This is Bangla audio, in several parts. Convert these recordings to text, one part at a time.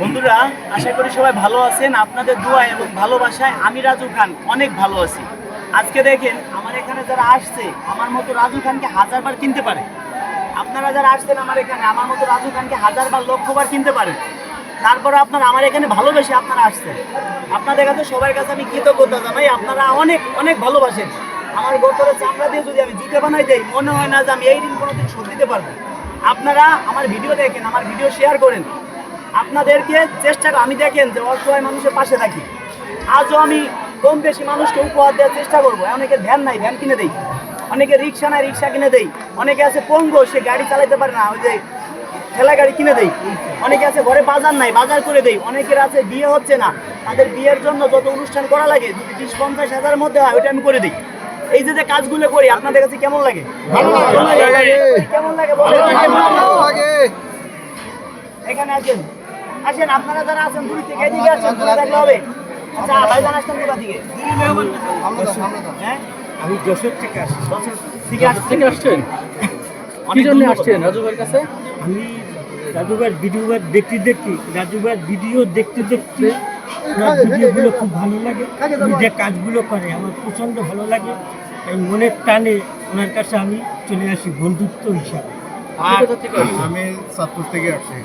বন্ধুরা, আশা করি সবাই ভালো আছেন, আপনাদের দোয়া এবং ভালোবাসায় আমি রাজু খান অনেক ভালো আছি। আজকে দেখেন, আমার এখানে যারা আসছে, আমার মতো রাজু খানকে হাজারবার কিনতে পারে। আপনারা যারা আসছেন আমার এখানে, আমার মতো রাজু খানকে হাজারবার, লক্ষবার কিনতে পারেন তারপরে আপনারা আমার এখানে ভালোবেসে আপনারা আসছেন। আপনাদের কাছে, সবার কাছে আমি কৃতজ্ঞতা জানাই, আপনারা অনেক অনেক ভালোবাসেন। আমার গোতরে চামড়া দিয়ে যদি আমি জুতে বানাই দেই, মনে হয় না যে আমি এই ঋণ কোনোদিন শোধ দিতে পারব। আপনারা আমার ভিডিও দেখেন, আমার ভিডিও শেয়ার করেন। আপনাদেরকে চেষ্টা আমি দেখেন যে অসহায় মানুষের পাশে থাকি। আজও আমি কম বেশি মানুষকে উপহার দেওয়ার চেষ্টা করব। অনেকের ভ্যান নাই ভ্যান কিনে দেই। অনেকে রিক্সা নাই রিক্সা কিনে দেই। অনেকে আছে পঙ্গু সে গাড়ি চালাতে পারে না ওই যে ঠেলা গাড়ি কিনে দেই। অনেকে আছে ঘরে বাজার নাই বাজার করে দেই। অনেকের আছে বিয়ে হচ্ছে না। তাদের বিয়ের জন্য যত অনুষ্ঠান করা লাগে যদি তিরিশ পঞ্চাশ হাজারের মধ্যে হয় ওইটা আমি করে দিই। এই যে যে কাজগুলো করি আপনাদের কাছে কেমন লাগে? কেমন লাগে। এখানে আসেন। আসেন আপনারা যারা আছেন দূর থেকে এদিকে আসেন দূরে থাকলে হবে। আচ্ছা ভাইজান আসছেন কোথা থেকে? হ্যাঁ? আমি যশোর থেকে আসছি। থেকে আসছেন? থেকে আসছেন? কি জন্য। আসছেন রাজু ভাইয়ের কাছে? আমি রাজুভাইয়ের ভিডিও দেখতে দেখতে রাজুভাইয়ের ভিডিও দেখতে দেখতে ওনার ভিডিওগুলো খুব ভালো লাগে। উনি যে কাজগুলো করে আমার প্রচণ্ড ভালো লাগে। এই মনের টানে ওনার কাছে আমি চলে আসি বন্ধুত্ব হিসাবে? আমি চাঁদপুর থেকে আসছি।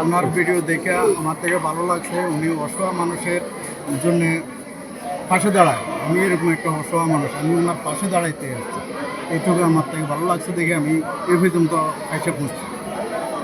আপনার ভিডিও দেখে আমার থেকে ভালো লাগছে। উনি অসহায় মানুষের জন্য পাশে দাঁড়ায়। আমি এরকম একটা অসহায় মানুষ আমি ওনার পাশে দাঁড়াইতে আসছি। এইটুকু আমার থেকে ভালো লাগছে দেখে আমি এই পর্যন্ত এসে পৌঁছছি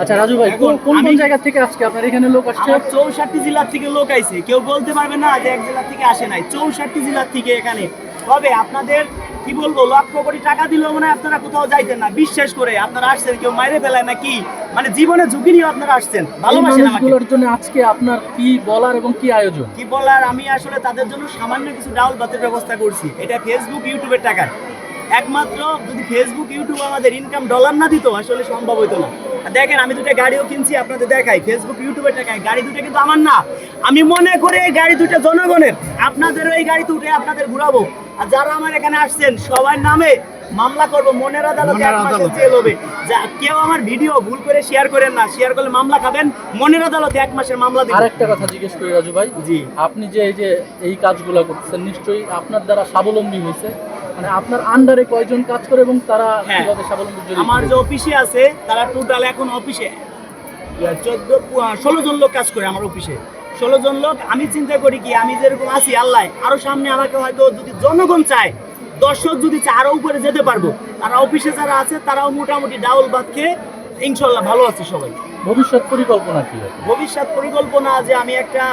আচ্ছা রাজু ভাই কোন কোন জায়গা থেকে আজকে আপনার এখানে লোক আসছে? চৌষট্টি জেলার থেকে লোক আইছে। কেউ বলতে পারবে না যে এক জেলা থেকে আসে নাই। চৌষট্টি জেলার থেকে এখানে। তবে আপনাদের কি বলব লক্ষ কোটি টাকা দিলেও মনে আপনারা কোথাও যাইতেন না। বিশ্বাস করে আপনারা আসছেন কেউ মাইরে ফেলায় না কি? মানে জীবনে ঝুঁকি নিয়ে আপনারা আসছেন। ভালোবাসেন আমাকে। জন্য আজকে আপনার কি বলার এবং কি আয়োজন? কি বলার আমি আসলে তাদের জন্য সামান্য কিছু ডাউল ভাতের ব্যবস্থা করছি। এটা ফেসবুক ইউটিউবের টাকায়। একমাত্র যদি ফেসবুক ইউটিউব আমাদের ইনকাম ডলার না দিত আসলে সম্ভব হইতো না। দেখেন আমি দুটো গাড়িও কিনছি আপনাদের দেখাই। ফেসবুক ইউটিউবের টাকায়। গাড়ি দুটো কিন্তু আমার না। আমি মনে করে এই গাড়ি দুটো জনগণের। আপনাদেরও এই গাড়িতে উঠে আপনাদের ঘুরাবো। আর যারা আমার এখানে আসছেন সবার নামে মামলা করব। মনের আদালতে এক মাসের জেল হবে। যা কেউ আমার ভিডিও ভুল করে শেয়ার করেন না। শেয়ার করলে মামলা খাবেন। মনের আদালতে এক মাসের মামলা দিবেন। আরেকটা কথা জিজ্ঞেস করি রাজু ভাই। জি। আপনি যে এই যে এই কাজগুলো করতেছেন নিশ্চয়ই আপনার দ্বারা স্বাবলম্বী হয়েছে। মানে আপনার আন্ডারে কয়জন কাজ করে এবং তারা হ্যাঁ। কীভাবে স্বাবলম্বী আমার যে অফিসে আছে তারা টোটাল এখন অফিসে চোদ্দ ষোলো জন লোক কাজ করে আমার অফিসে ষোলো জন লোক আমি চিন্তা করি কি আমি যেরকম আছি আল্লাহ আরও সামনে আমাকে হয়তো যদি জনগণ চায় দর্শক যদি চায় আরও উপরে যেতে পারব। তারা অফিসে যারা আছে তারাও মোটামুটি ডাউল ভাত খেয়ে ইনশাল্লাহ ভালো আছে সবাই। ভবিষ্যৎ পরিকল্পনা কি? ভবিষ্যৎ পরিকল্পনা যে আমি একটা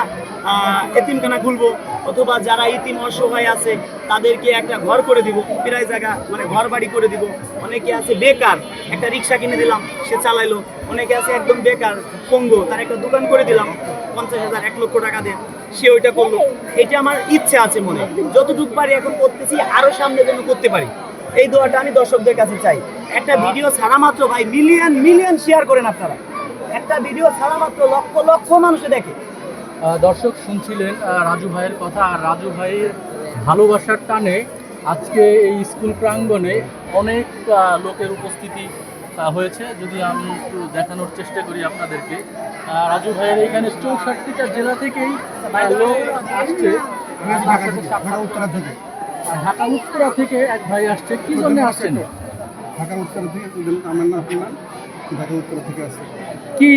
এতিমখানা খুলবো অথবা যারা ইতিম অসহায় আছে তাদেরকে একটা ঘর করে দিব প্রায় জায়গা মানে ঘর বাড়ি করে দিব। অনেকে আছে বেকার একটা রিক্সা কিনে দিলাম সে চালাইলো। অনেকে আছে একদম বেকার পঙ্গু তার একটা দোকান করে দিলাম। পঞ্চাশ হাজার, এক লক্ষ টাকা দিয়ে সে ওইটা করল। এটা আমার ইচ্ছে আছে মনে। যতটুকু পারি এখন করতেছি, আরও সামনে যেন করতে পারি। এই দোয়াটা আমি দর্শকদের কাছে চাই। একটা ভিডিও ছাড়া মাত্র ভাই মিলিয়ন মিলিয়ন শেয়ার করেন আপনারা। একটা ভিডিও ছাড়া মাত্র লক্ষ লক্ষ মানুষে দেখে। দর্শক শুনছিলেন রাজু ভাইয়ের কথা। আর রাজু ভাইয়ের ভালোবাসার টানে আজকে এই স্কুল প্রাঙ্গণে অনেক লোকের উপস্থিতি হয়েছে যদি আমি একটু দেখানোর চেষ্টা করি আপনাদেরকে। রাজু ভাইয়ের এখানে চৌষট্টিটা জেলা থেকেই লোক আসছে। ঢাকা থেকে উত্তরা থেকে। আর ঢাকা উত্তরা থেকে এক ভাই আসছে। কি জন্য আসছেন? ঢাকা উত্তরা থেকে আমার নাম আপনার? ঢাকা উত্তরা থেকে আসছে। কি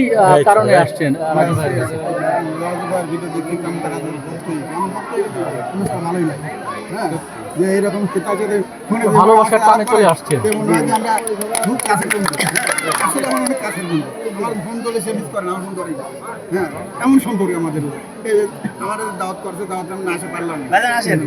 কারণে আসছেন রাজু ভাইয়ের কাছে? রাজুভাইয়ের ভিডিও দেখি কাম অনুষ্ঠান ভালোই লাগে। হ্যাঁ যে এরকম ভালোবাসার টানে চলে। তেমন নয় যে আমরা খুব কাছের বন্ধু। আসলে আমার অনেক কাছের বন্ধু। আমার ফোন করলে সে মিস করে না আমার ফোন করে হ্যাঁ এমন সম্পর্ক আমাদের। এই আমাদের দাওয়াত করছে দাওয়াত আমি না আসে পারলাম না। আসেন।